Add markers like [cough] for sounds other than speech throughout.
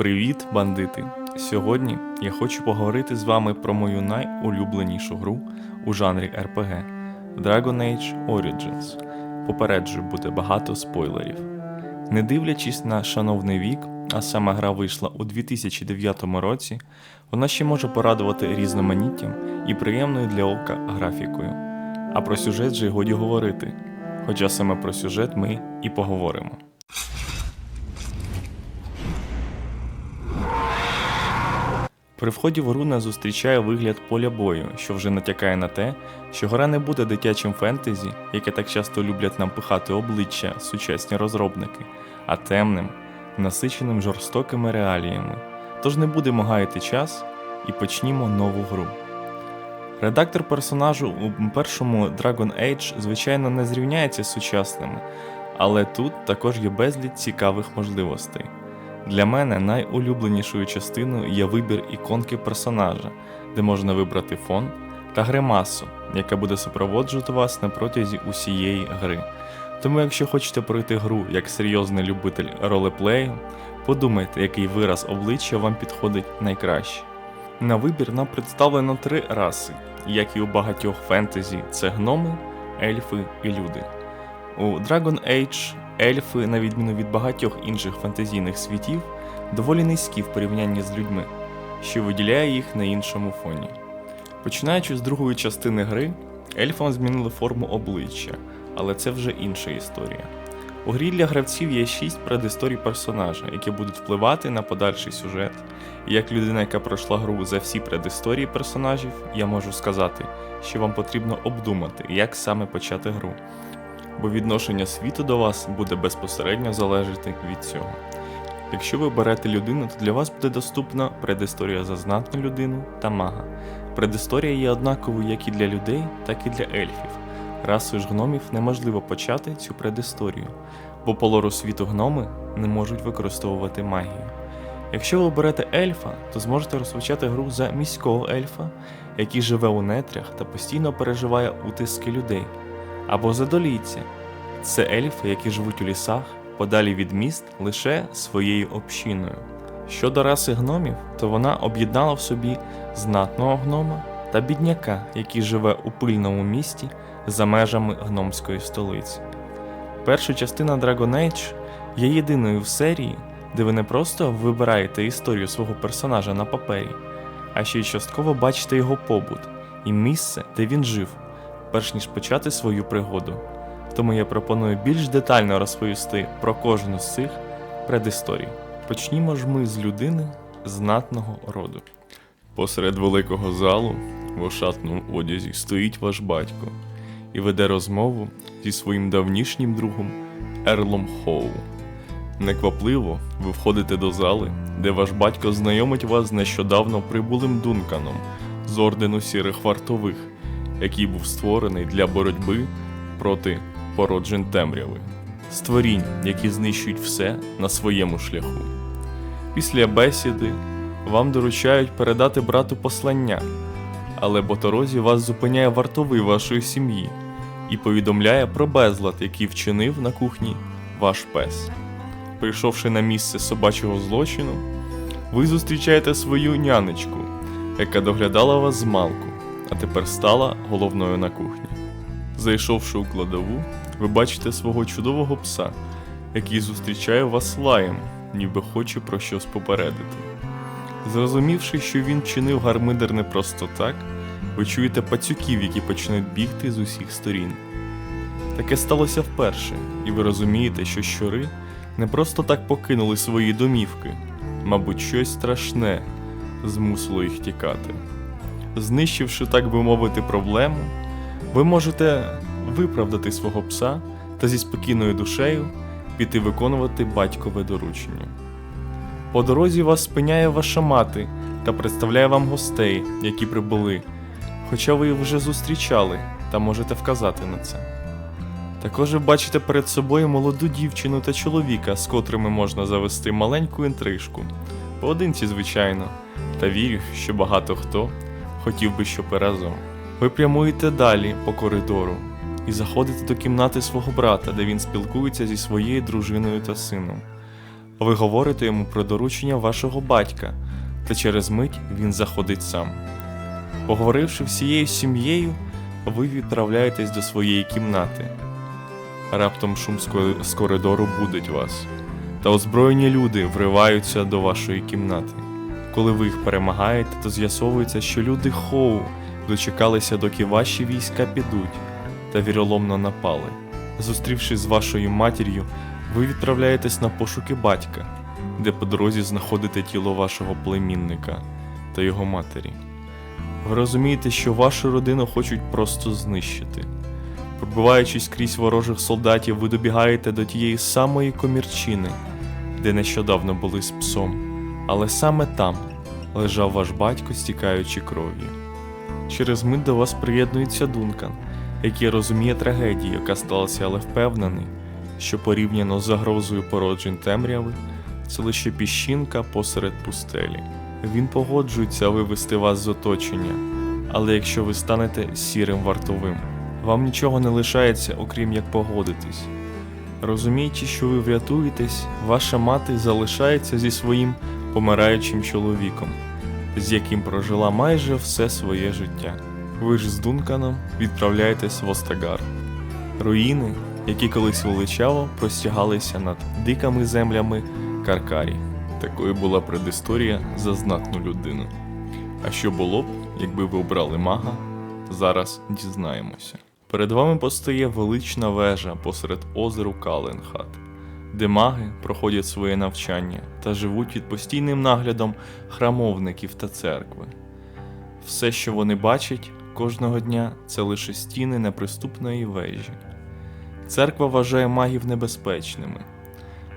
Привіт, бандити! Сьогодні я хочу поговорити з вами про мою найулюбленішу гру у жанрі RPG Dragon Age Origins. Попереджую, буде багато спойлерів. Не дивлячись на шановний вік, а сама гра вийшла у 2009 році, вона ще може порадувати різноманіттям і приємною для ока графікою. А про сюжет же й годі говорити. Хоча саме про сюжет ми і поговоримо. При вході в гру нас зустрічає вигляд поля бою, що вже натякає на те, що гра не буде дитячим фентезі, яке так часто люблять нам пихати обличчя сучасні розробники, а темним, насиченим жорстокими реаліями. Тож не будемо гаяти час і почнімо нову гру. Редактор персонажу у першому Dragon Age, звичайно, не зрівняється з сучасними, але тут також є безліч цікавих можливостей. Для мене найулюбленішою частиною є вибір іконки персонажа, де можна вибрати фон та гримасу, яка буде супроводжувати вас на протязі усієї гри. Тому, якщо хочете пройти гру як серйозний любитель ролеплею, подумайте, який вираз обличчя вам підходить найкраще. На вибір нам представлено три раси, як і у багатьох фентезі це гноми, ельфи і люди. У Dragon Age ельфи, на відміну від багатьох інших фантазійних світів, доволі низькі в порівнянні з людьми, що виділяє їх на іншому фоні. Починаючи з другої частини гри, ельфам змінили форму обличчя, але це вже інша історія. У грі для гравців є шість предісторій персонажа, які будуть впливати на подальший сюжет. І як людина, яка пройшла гру за всі предісторії персонажів, я можу сказати, що вам потрібно обдумати, як саме почати гру бо відношення світу до вас буде безпосередньо залежати від цього. Якщо ви берете людину, то для вас буде доступна предісторія за знатну людину та мага. Предісторія є однаковою як і для людей, так і для ельфів. Расою ж гномів неможливо почати цю предісторію, бо по лору світу гноми не можуть використовувати магію. Якщо ви берете ельфа, то зможете розпочати гру за міського ельфа, який живе у нетрях та постійно переживає утиски людей або задолійця. Це ельфи, які живуть у лісах, подалі від міст лише своєю общиною. Щодо раси гномів, то вона об'єднала в собі знатного гнома та бідняка, який живе у пильному місті за межами гномської столиці. Перша частина Dragon Age є єдиною в серії, де ви не просто вибираєте історію свого персонажа на папері, а ще й частково бачите його побут і місце, де він жив перш ніж почати свою пригоду. Тому я пропоную більш детально розповісти про кожну з цих предісторій. Почнімо ж ми з людини знатного роду. Посеред великого залу в ошатному одязі стоїть ваш батько і веде розмову зі своїм давнішнім другом Ерлом Хоу. Неквапливо ви входите до зали, де ваш батько знайомить вас з нещодавно прибулим Дунканом з ордену сірих вартових, який був створений для боротьби проти породжень темряви, створінь, які знищують все на своєму шляху. Після бесіди вам доручають передати брату послання, але по дорозі вас зупиняє вартовий вашої сім'ї і повідомляє про безлад, який вчинив на кухні ваш пес. Прийшовши на місце собачого злочину, ви зустрічаєте свою нянечку, яка доглядала вас з малку, а тепер стала головною на кухні. Зайшовши у кладову, ви бачите свого чудового пса, який зустрічає вас лаєм, ніби хоче про щось попередити. Зрозумівши, що він чинив гармидер не просто так, ви чуєте пацюків, які почнуть бігти з усіх сторін. Таке сталося вперше, і ви розумієте, що щури не просто так покинули свої домівки, мабуть, щось страшне змусило їх тікати. Знищивши, так би мовити, проблему, ви можете виправдати свого пса та зі спокійною душею піти виконувати батькове доручення. По дорозі вас спиняє ваша мати та представляє вам гостей, які прибули, хоча ви їх вже зустрічали та можете вказати на це. Також ви бачите перед собою молоду дівчину та чоловіка, з котрими можна завести маленьку інтрижку, поодинці, звичайно, та вірю, що багато хто хотів би, щоб разом. Ви прямуєте далі по коридору і заходите до кімнати свого брата, де він спілкується зі своєю дружиною та сином. Ви говорите йому про доручення вашого батька, та через мить він заходить сам. Поговоривши всією сім'єю, ви відправляєтесь до своєї кімнати. Раптом шум з коридору будить вас, та озброєні люди вриваються до вашої кімнати. Коли ви їх перемагаєте, то з'ясовується, що люди Хоу дочекалися, доки ваші війська підуть, та віроломно напали. Зустрівшись з вашою матір'ю, ви відправляєтесь на пошуки батька, де по дорозі знаходите тіло вашого племінника та його матері. Ви розумієте, що вашу родину хочуть просто знищити. Пробиваючись крізь ворожих солдатів, ви добігаєте до тієї самої комірчини, де нещодавно були з псом, але саме там лежав ваш батько, стікаючи кров'ю. Через мить до вас приєднується Дункан, який розуміє трагедію, яка сталася, але впевнений, що порівняно з загрозою породжень темряви, це лише піщинка посеред пустелі. Він погоджується вивести вас з оточення, але якщо ви станете сірим вартовим, вам нічого не лишається, окрім як погодитись. Розуміючи, що ви врятуєтесь, ваша мати залишається зі своїм помираючим чоловіком, з яким прожила майже все своє життя. Ви ж з Дунканом відправляєтесь в Остагар. Руїни, які колись величаво простягалися над дикими землями Каркарі. Такою була предісторія за знатну людину. А що було б, якби ви обрали мага, зараз дізнаємося. Перед вами постає велична вежа посеред озеру Каленхат, де маги проходять своє навчання та живуть під постійним наглядом храмовників та церкви. Все, що вони бачать кожного дня, це лише стіни неприступної вежі. Церква вважає магів небезпечними,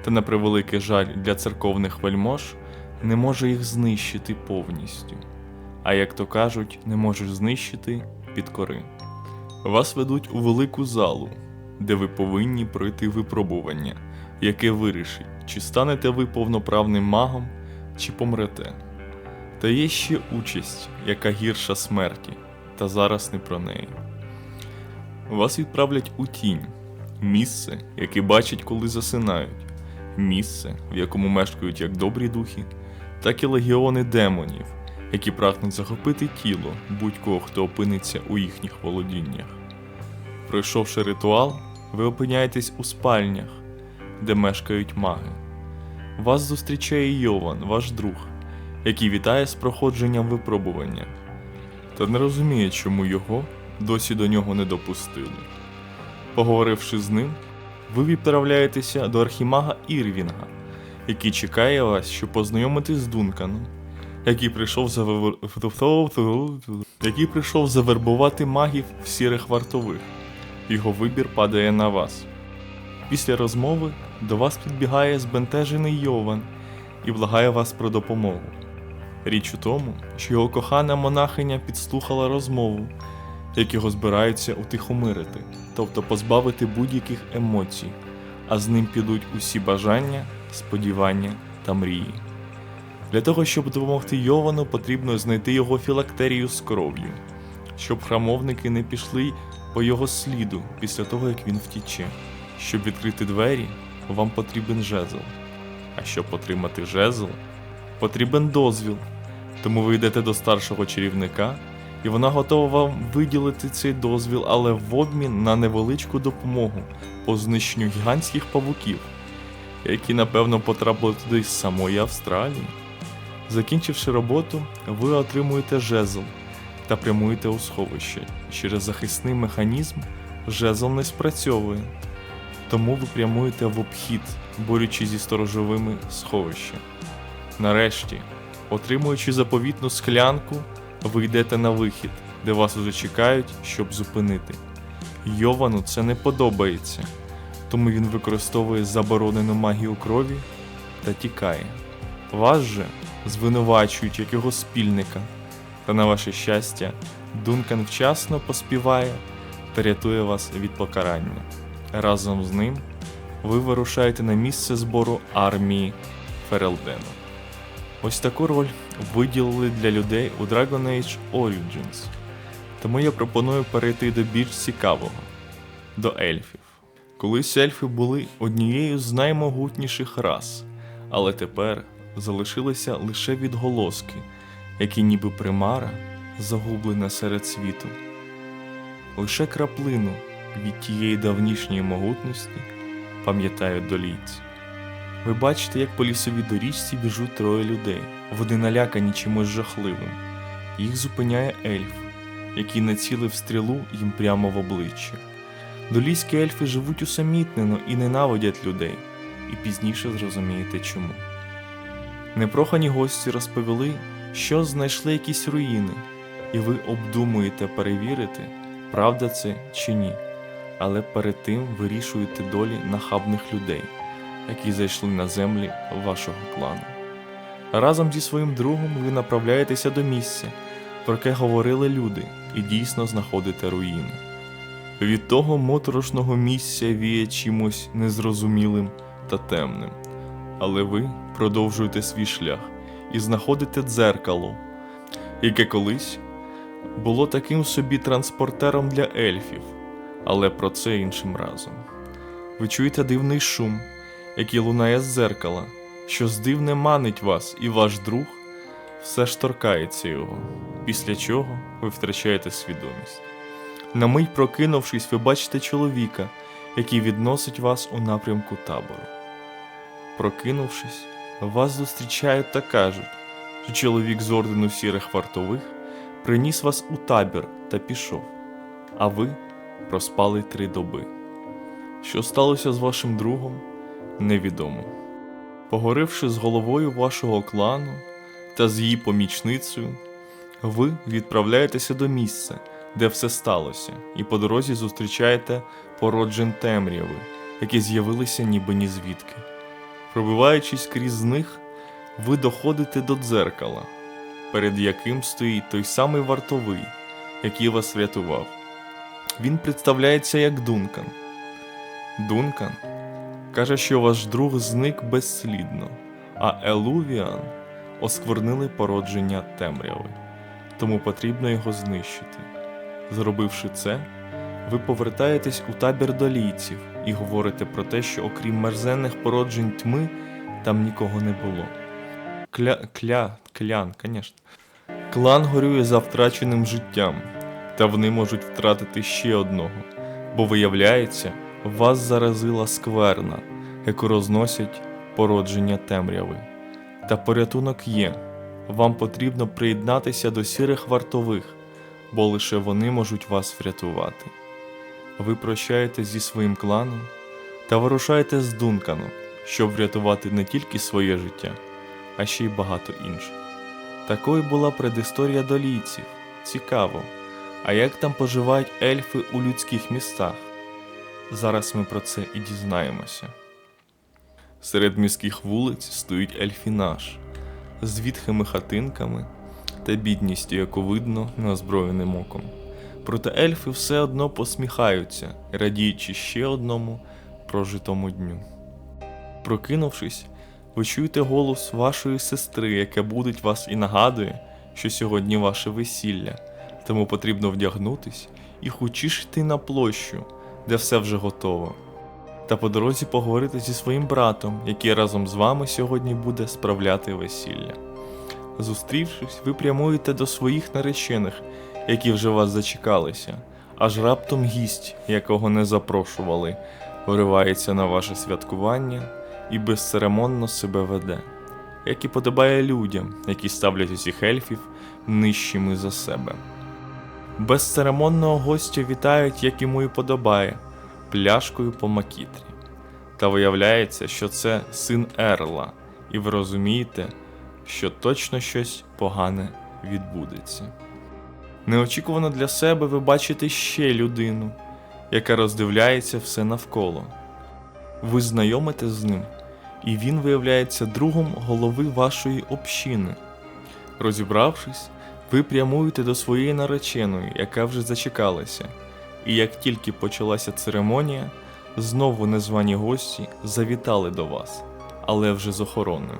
та на превеликий жаль для церковних вельмож не може їх знищити повністю. А як то кажуть, не можеш знищити підкори. Вас ведуть у велику залу, де ви повинні пройти випробування, яке вирішить, чи станете ви повноправним магом, чи помрете. Та є ще участь, яка гірша смерті, та зараз не про неї. Вас відправлять у тінь, місце, яке бачать, коли засинають, місце, в якому мешкають як добрі духи, так і легіони демонів, які прагнуть захопити тіло будь-кого, хто опиниться у їхніх володіннях. Пройшовши ритуал, ви опиняєтесь у спальнях, де мешкають маги. Вас зустрічає Йован, ваш друг, який вітає з проходженням випробування, та не розуміє, чому його досі до нього не допустили. Поговоривши з ним, ви відправляєтеся до архімага Ірвінга, який чекає вас, щоб познайомитись з Дунканом, який прийшов завер... який прийшов завербувати магів в сірих вартових. Його вибір падає на вас. Після розмови до вас підбігає збентежений Йован і благає вас про допомогу. Річ у тому, що його кохана монахиня підслухала розмову, як його збираються утихомирити, тобто позбавити будь-яких емоцій, а з ним підуть усі бажання, сподівання та мрії. Для того, щоб допомогти Йовану, потрібно знайти його філактерію з кров'ю, щоб храмовники не пішли по його сліду після того, як він втіче. Щоб відкрити двері, вам потрібен жезл. А щоб отримати жезл, потрібен дозвіл. Тому ви йдете до старшого чарівника, і вона готова вам виділити цей дозвіл, але в обмін на невеличку допомогу по знищенню гігантських павуків, які напевно потрапили туди з самої Австралії. Закінчивши роботу, ви отримуєте жезл та прямуєте у сховище. Через захисний механізм жезл не спрацьовує, тому ви прямуєте в обхід, борючи зі сторожовими сховища. Нарешті, отримуючи заповітну склянку, ви йдете на вихід, де вас уже чекають, щоб зупинити. Йовану це не подобається, тому він використовує заборонену магію крові та тікає. Вас же звинувачують як його спільника, та на ваше щастя, Дункан вчасно поспіває та рятує вас від покарання. Разом з ним ви вирушаєте на місце збору армії Ферелдену. Ось таку роль виділили для людей у Dragon Age Origins. Тому я пропоную перейти до більш цікавого до ельфів. Колись ельфи були однією з наймогутніших рас, Але тепер залишилися лише відголоски, які ніби примара загублена серед світу. Лише краплину від тієї давнішньої могутності пам'ятають долійці. Ви бачите, як по лісовій доріжці біжуть троє людей, вони налякані чимось жахливим. Їх зупиняє ельф, який націлив стрілу їм прямо в обличчя. Долійські ельфи живуть усамітнено і ненавидять людей, і пізніше зрозумієте чому. Непрохані гості розповіли, що знайшли якісь руїни, і ви обдумуєте перевірити, правда це чи ні. Але перед тим вирішуєте долі нахабних людей, які зайшли на землі вашого клану. Разом зі своїм другом ви направляєтеся до місця, про яке говорили люди, і дійсно знаходите руїни. Від того моторошного місця віє чимось незрозумілим та темним. Але ви продовжуєте свій шлях і знаходите дзеркало, яке колись було таким собі транспортером для ельфів, але про це іншим разом. Ви чуєте дивний шум, який лунає з дзеркала, що здивне манить вас, і ваш друг все ж торкається його, після чого ви втрачаєте свідомість. На мить прокинувшись, ви бачите чоловіка, який відносить вас у напрямку табору. Прокинувшись, вас зустрічають та кажуть, що чоловік з ордену сірих вартових приніс вас у табір та пішов, а ви проспали три доби. Що сталося з вашим другом, невідомо. Погоривши з головою вашого клану та з її помічницею, ви відправляєтеся до місця, де все сталося, і по дорозі зустрічаєте породжен темряви, які з'явилися ніби ні звідки. Пробиваючись крізь них, ви доходите до дзеркала, перед яким стоїть той самий вартовий, який вас врятував. Він представляється як Дункан. Дункан каже, що ваш друг зник безслідно, а Елувіан осквернили породження темряви, тому потрібно його знищити. Зробивши це, ви повертаєтесь у табір долійців і говорите про те, що окрім мерзенних породжень тьми, там нікого не було. Кля, кля, клян, звісно. Клан горює за втраченим життям, та вони можуть втратити ще одного, бо виявляється, вас заразила скверна, яку розносять породження темряви. Та порятунок є. Вам потрібно приєднатися до сірих вартових, бо лише вони можуть вас врятувати. Ви прощаєтесь зі своїм кланом та вирушаєте з Дунканом, щоб врятувати не тільки своє життя, а ще й багато інших. Такою була предісторія долійців. Цікаво. А як там поживають ельфи у людських містах? Зараз ми про це і дізнаємося. Серед міських вулиць стоїть ельфінаж з відхими хатинками та бідністю, яку видно неозброєним оком. Проте ельфи все одно посміхаються, радіючи ще одному прожитому дню. Прокинувшись, ви чуєте голос вашої сестри, яка будить вас і нагадує, що сьогодні ваше весілля, тому потрібно вдягнутись і хочеш йти на площу, де все вже готово. Та по дорозі поговорити зі своїм братом, який разом з вами сьогодні буде справляти весілля. Зустрівшись, ви прямуєте до своїх наречених, які вже вас зачекалися, аж раптом гість, якого не запрошували, виривається на ваше святкування і безцеремонно себе веде, як і подобає людям, які ставлять усіх ельфів нижчими за себе. Безцеремонного гостя вітають, як йому і подобає, пляшкою по макітрі. Та виявляється, що це син Ерла, і ви розумієте, що точно щось погане відбудеться. Неочікувано для себе ви бачите ще людину, яка роздивляється все навколо. Ви знайомите з ним, і він виявляється другом голови вашої общини. Розібравшись, ви прямуєте до своєї нареченої, яка вже зачекалася, і як тільки почалася церемонія, знову незвані гості завітали до вас, але вже з охороною.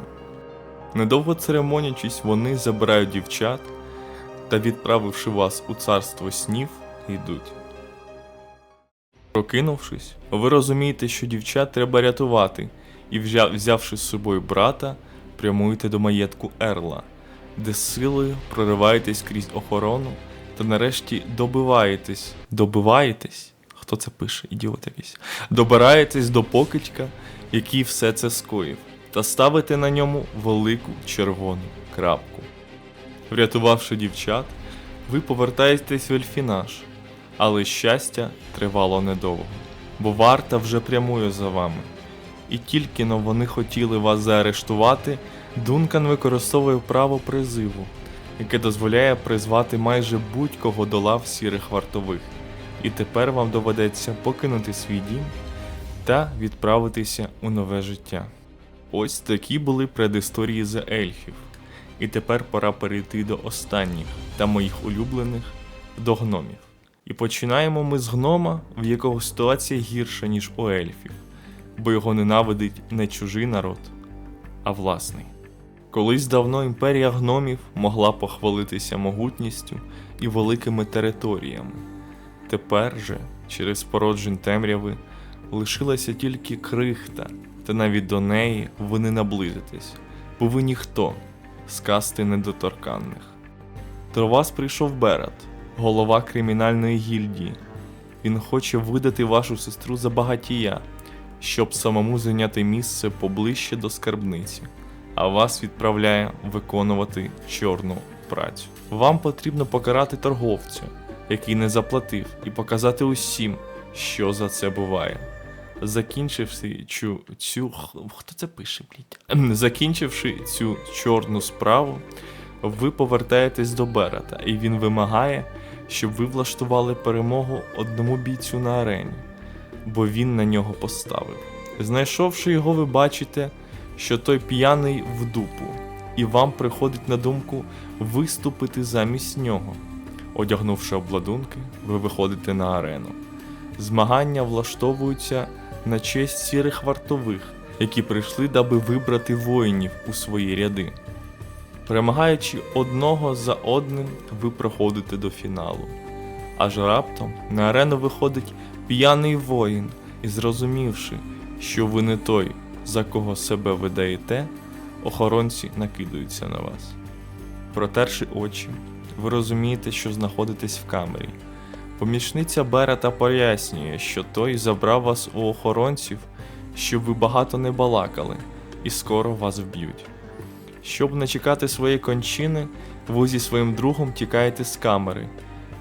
Недовго церемонячись, вони забирають дівчат та, відправивши вас у царство снів, йдуть. Прокинувшись, ви розумієте, що дівчат треба рятувати, і, взявши з собою брата, прямуєте до маєтку Ерла, де силою прориваєтесь крізь охорону та нарешті добиваєтесь. Добиваєтесь? Хто це пише? Ідіот якийсь. Добираєтесь до покидька, який все це скоїв, та ставите на ньому велику червону крапку. Врятувавши дівчат, ви повертаєтесь в Ельфінаж, але щастя тривало недовго, бо варта вже прямує за вами. І тільки но вони хотіли вас заарештувати, Дункан використовує право призиву, яке дозволяє призвати майже будь-кого до лав сірих вартових. І тепер вам доведеться покинути свій дім та відправитися у нове життя. Ось такі були предісторії за ельфів. І тепер пора перейти до останніх та моїх улюблених до гномів. І починаємо ми з гнома, в якого ситуація гірша, ніж у ельфів, бо його ненавидить не чужий народ, а власний. Колись давно імперія гномів могла похвалитися могутністю і великими територіями. Тепер же, через породжень темряви, лишилася тільки крихта, та навіть до неї ви не наблизитесь, бо ви ніхто з касти недоторканних. До вас прийшов Берат, голова кримінальної гільдії. Він хоче видати вашу сестру за багатія, щоб самому зайняти місце поближче до скарбниці, а вас відправляє виконувати чорну працю. Вам потрібно покарати торговця, який не заплатив, і показати усім, що за це буває. Закінчивши цю, цю хто це пише, блядь? [clears throat] Закінчивши цю чорну справу, ви повертаєтесь до Берата, і він вимагає, щоб ви влаштували перемогу одному бійцю на арені, бо він на нього поставив. Знайшовши його, ви бачите, що той п'яний в дупу, і вам приходить на думку виступити замість нього. Одягнувши обладунки, ви виходите на арену. Змагання влаштовуються на честь сірих вартових, які прийшли, даби вибрати воїнів у свої ряди. Перемагаючи одного за одним, ви проходите до фіналу. Аж раптом на арену виходить п'яний воїн, і зрозумівши, що ви не той, за кого себе видаєте, охоронці накидаються на вас. Протерши очі, ви розумієте, що знаходитесь в камері. Помічниця Берета пояснює, що той забрав вас у охоронців, щоб ви багато не балакали, і скоро вас вб'ють. Щоб не чекати своєї кончини, ви зі своїм другом тікаєте з камери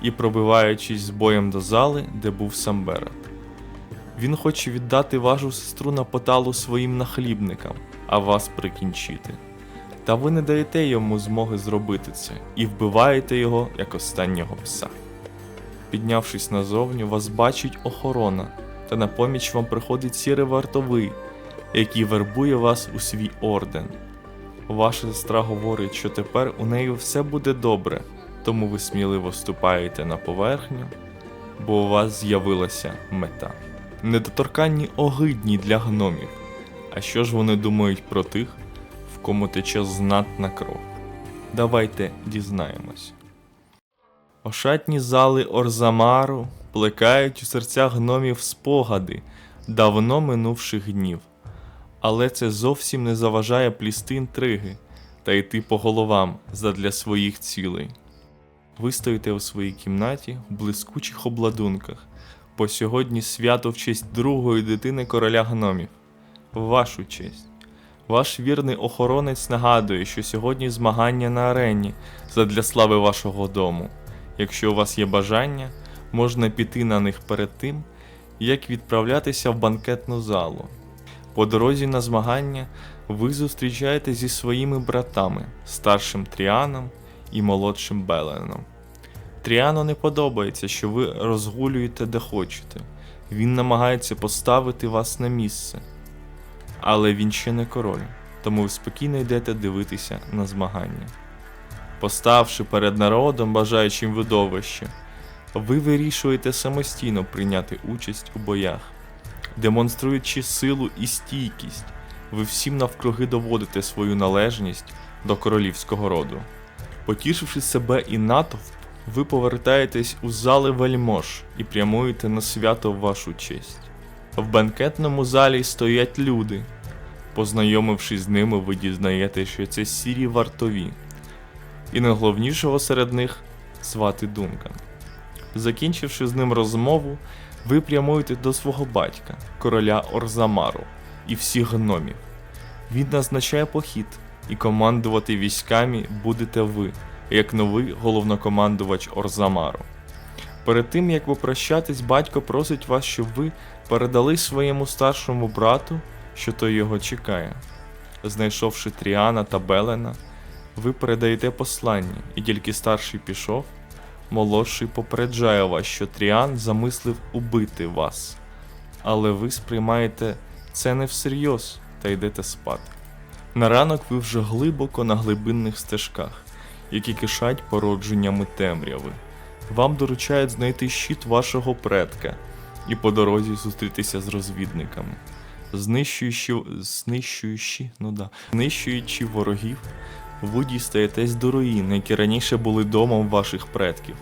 і пробиваючись з боєм до зали, де був сам Берет. Він хоче віддати вашу сестру на поталу своїм нахлібникам, а вас прикінчити. Та ви не даєте йому змоги зробити це і вбиваєте його як останнього пса. Піднявшись назовню, вас бачить охорона, та на поміч вам приходить сірий вартовий, який вербує вас у свій орден. Ваша сестра говорить, що тепер у неї все буде добре, тому ви сміливо ступаєте на поверхню, бо у вас з'явилася мета. Недоторканні огидні для гномів. А що ж вони думають про тих, в кому тече знатна кров? Давайте дізнаємось. Ошатні зали Орзамару плекають у серцях гномів спогади давно минувших днів. Але це зовсім не заважає плісти інтриги та йти по головам задля своїх цілей. Ви стоїте у своїй кімнаті в блискучих обладунках, бо сьогодні свято в честь другої дитини короля гномів. Вашу честь. Ваш вірний охоронець нагадує, що сьогодні змагання на арені задля слави вашого дому. Якщо у вас є бажання, можна піти на них перед тим, як відправлятися в банкетну залу. По дорозі на змагання ви зустрічаєте зі своїми братами, старшим Тріаном і молодшим Беленом. Тріану не подобається, що ви розгулюєте де хочете. Він намагається поставити вас на місце. Але він ще не король, тому ви спокійно йдете дивитися на змагання. Поставши перед народом бажаючим видовище, ви вирішуєте самостійно прийняти участь у боях. Демонструючи силу і стійкість, ви всім навкруги доводите свою належність до королівського роду. Потішивши себе і натовп, ви повертаєтесь у зали вельмож і прямуєте на свято в вашу честь. В банкетному залі стоять люди. Познайомившись з ними, ви дізнаєте, що це сірі вартові. І найголовнішого серед них звати Дункан. Закінчивши з ним розмову, ви прямуєте до свого батька, короля Орзамару, і всіх гномів. Він назначає похід, і командувати військами будете ви, як новий головнокомандувач Орзамару. Перед тим як попрощатись, батько просить вас, щоб ви передали своєму старшому брату, що той його чекає. Знайшовши Тріана та Белена, ви передаєте послання, і тільки старший пішов, молодший попереджає вас, що Тріан замислив убити вас. Але ви сприймаєте це не всерйоз та йдете спати. На ранок ви вже глибоко на глибинних стежках, які кишать породженнями темряви. Вам доручають знайти щит вашого предка і по дорозі зустрітися з розвідниками. Знищуючи, знищуючи, ну да, знищуючи ворогів, ви дістаєтесь до руїн, які раніше були домом ваших предків,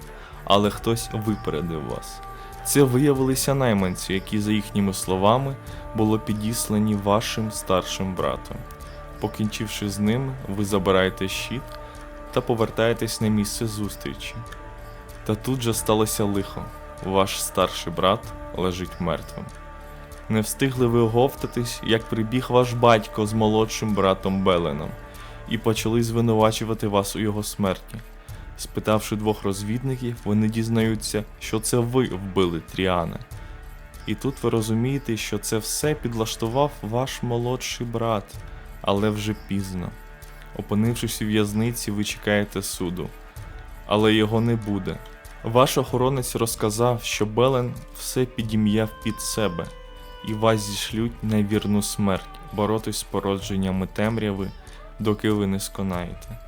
але хтось випередив вас. Це виявилися найманці, які, за їхніми словами, було підіслані вашим старшим братом. Покінчивши з ними, ви забираєте щит та повертаєтесь на місце зустрічі. Та тут же сталося лихо. Ваш старший брат лежить мертвим. Не встигли ви оговтатись, як прибіг ваш батько з молодшим братом Беленом, і почали звинувачувати вас у його смерті. Спитавши двох розвідників, вони дізнаються, що це ви вбили Тріана. І тут ви розумієте, що це все підлаштував ваш молодший брат, але вже пізно. Опинившись у в'язниці, ви чекаєте суду, але його не буде. Ваш охоронець розказав, що Белен все підім'яв під себе, і вас зішлють на вірну смерть, боротись з породженнями темряви, доки ви не сконаєте.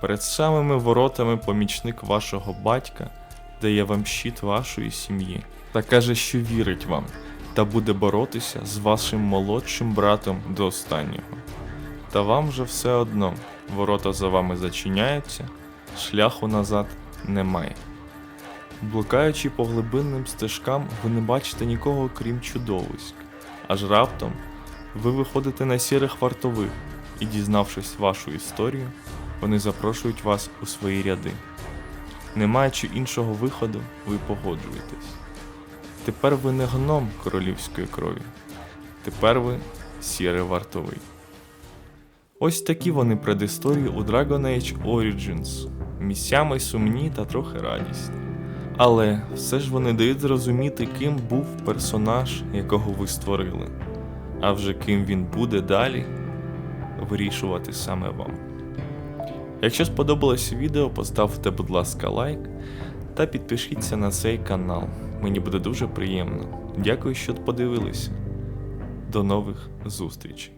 Перед самими воротами помічник вашого батька дає вам щит вашої сім'ї та каже, що вірить вам, та буде боротися з вашим молодшим братом до останнього. Та вам же все одно, ворота за вами зачиняються, шляху назад немає. Блукаючи по глибинним стежкам, ви не бачите нікого крім чудовиськ. Аж раптом ви виходите на сірих вартових і, дізнавшись вашу історію, вони запрошують вас у свої ряди. Не маючи іншого виходу, ви погоджуєтесь. Тепер ви не гном королівської крові, тепер ви сірий вартовий. Ось такі вони предісторії у Dragon Age Origins, місцями сумні та трохи радісні. Але все ж вони дають зрозуміти, ким був персонаж, якого ви створили. А вже ким він буде далі, вирішувати саме вам. Якщо сподобалось відео, поставте, будь ласка, лайк та підпишіться на цей канал. Мені буде дуже приємно. Дякую, що подивилися. До нових зустрічей!